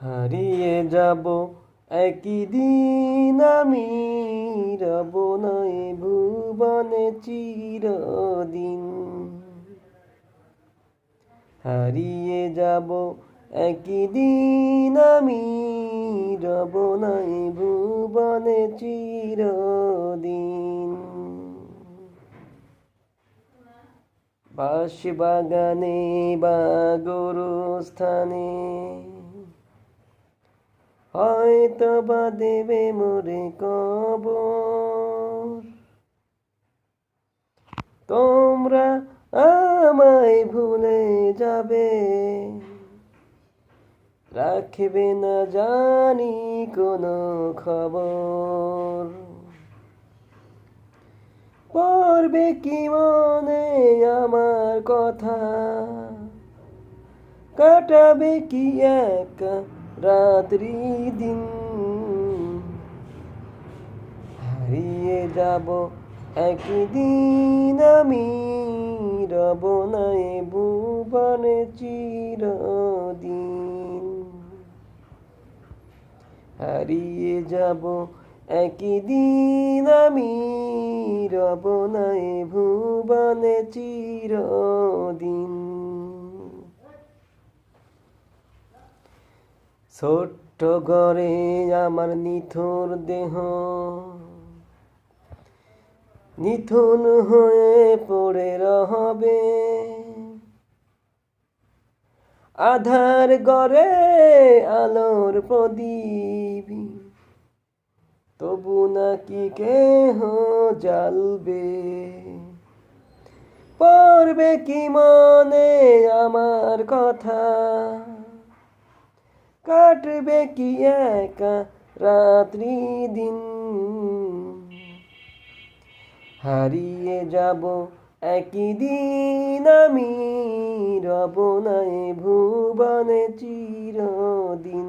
হারিয়ে যাব একই দিন আমি রব নয় ভুবনে চিরদিন। হারিয়ে যাব একই দিন আমি রব নয় ভুবনে চিরদিন। বাঁশ বাগানে বা গরুস্থানে হয়তো বা দেবে মোরে কবর। তোমরা আমায় ভুলে যাবে, রাখবে না জানি কোনো খবর। পড়বে কি মনে আমার কথা, কাটাবে কি একা রাত্রি দিন হারিয়ে যাব একদিন আমি। রব নাই ভুবনে চিরদিন। হারিয়ে যাব একদিন আমি। রব নাই ভুবনে চিরদিন। ছোট্ট ঘরে আমার নিথুর দেহ। নিথুন হয়ে পড়ে রহবে। আধার গড়ে আলোর প্রদীপ। তবু নাকি কেহ জ্বালবে? পড়বে কি মনে আমার কথা? কাটবে কি একা রাত্রি দিন? হারিয়ে যাব একই দিন, আমি রব নাই ভুবনে চিরদিন।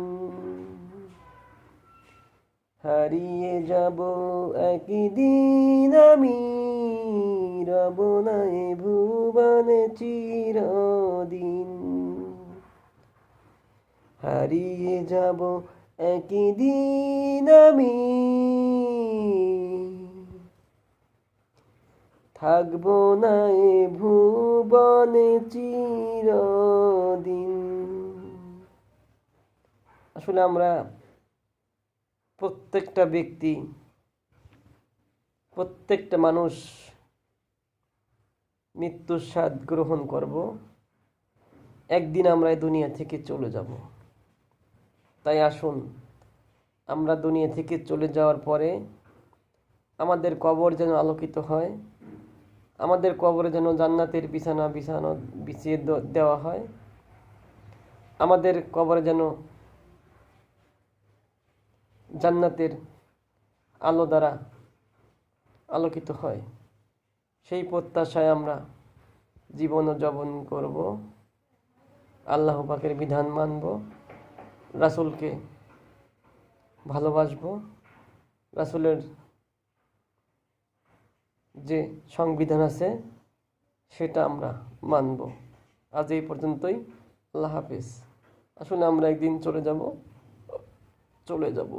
হারিয়ে যাব একই দিন, আমি রব নাই ভুবনে চিরদিন। হারিয়ে যাব একই দিন আমি। থাকব না এ ভুবনে চিরদিন। আসলে আমরা প্রত্যেকটা ব্যক্তি, প্রত্যেকটা মানুষ মৃত্যুর স্বাদ গ্রহণ করব। একদিন আমরা এই দুনিয়া থেকে চলে যাব। তাই আসুন, আমরা দুনিয়া থেকে চলে যাওয়ার পরে আমাদের কবর যেন আলোকিত হয়, আমাদের কবরে যেন জান্নাতের বিছানা বিছানো বিছিয়ে দেওয়া হয়, আমাদের কবরে যেন জান্নাতের আলো দ্বারা আলোকিত হয়। সেই প্রত্যাশায় আমরা জীবন যাপন করব, আল্লাহ পাকের বিধান মানব। রাসূলকে ভালোবাসব। রাসুলের যে সংবিধান আছে, সেটা আমরা মানব। আজ এই পর্যন্তই। আল্লাহ হাফিজ। আসলে আমরা একদিন চলে যাব চলে যাব।